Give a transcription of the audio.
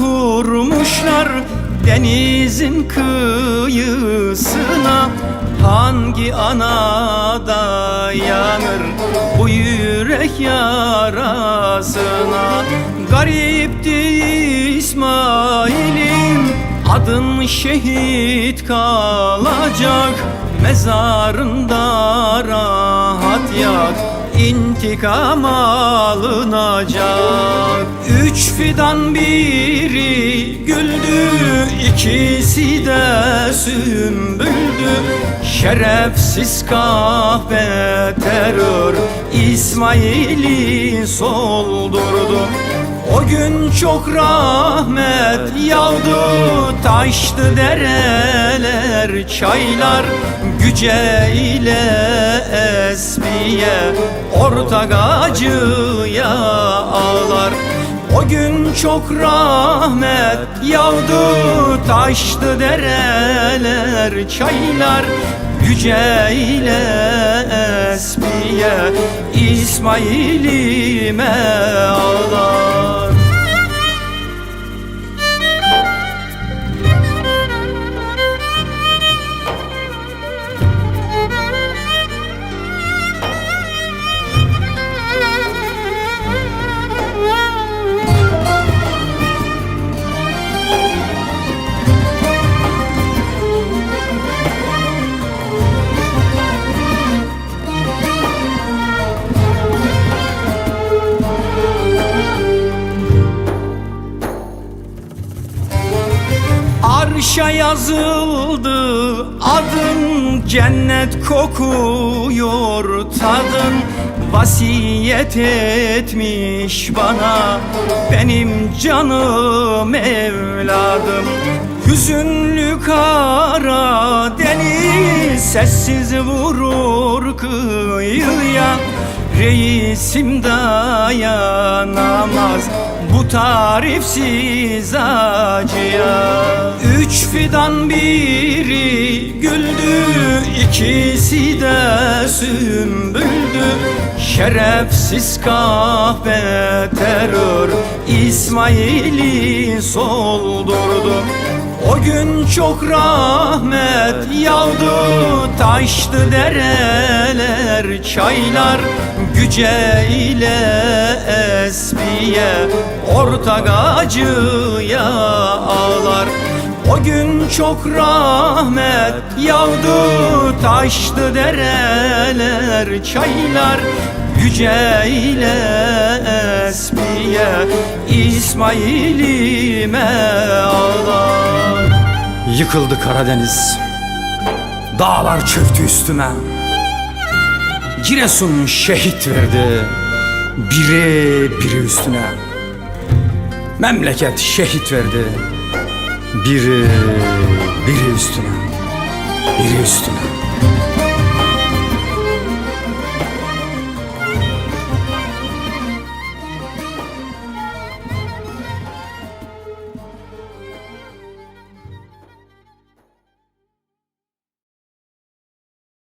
vurmuşlar denizin kıyısına. Hangi anada yanır bu yürek yarasına? Garipti İsmail'im adın şehit kalacak. Mezarında rahat yat intikam alınacak. Üç fidan biri güldü ikisi de sümbüldü. Şerefsiz kahpe terör İsmail'i soldurdu. O gün çok rahmet yağdı Taştı dereler, çaylar Güce ile esmiye Ortak acıya ağlar. O gün çok rahmet yağdı Taştı dereler, çaylar. Yüce ile esmiye İsmail'ime ağlar Arşa yazıldı. Adın Cennet kokuyor tadın Vasiyet etmiş bana. Benim canım evladım Hüzünlü kara deniz Sessiz vurur kıyıya. Reisim dayanamaz bu tarifsiz acıya Fidan biri güldü ikisi de sümbüldü. Şerefsiz kahpe terör İsmail'i soldurdu. O gün çok rahmet yağdı Taştı dereler, çaylar Güce ile esmiye Ortak acıya ağlar o gün çok rahmet yağdı Taştı dereler, çaylar Yüce ile esmiye İsmail'ime ağlar. Yıkıldı Karadeniz Dağlar çöktü üstüme. Giresun şehit verdi Biri biri üstüne. Memleket şehit verdi Biri biri üstüne. Biri üstüne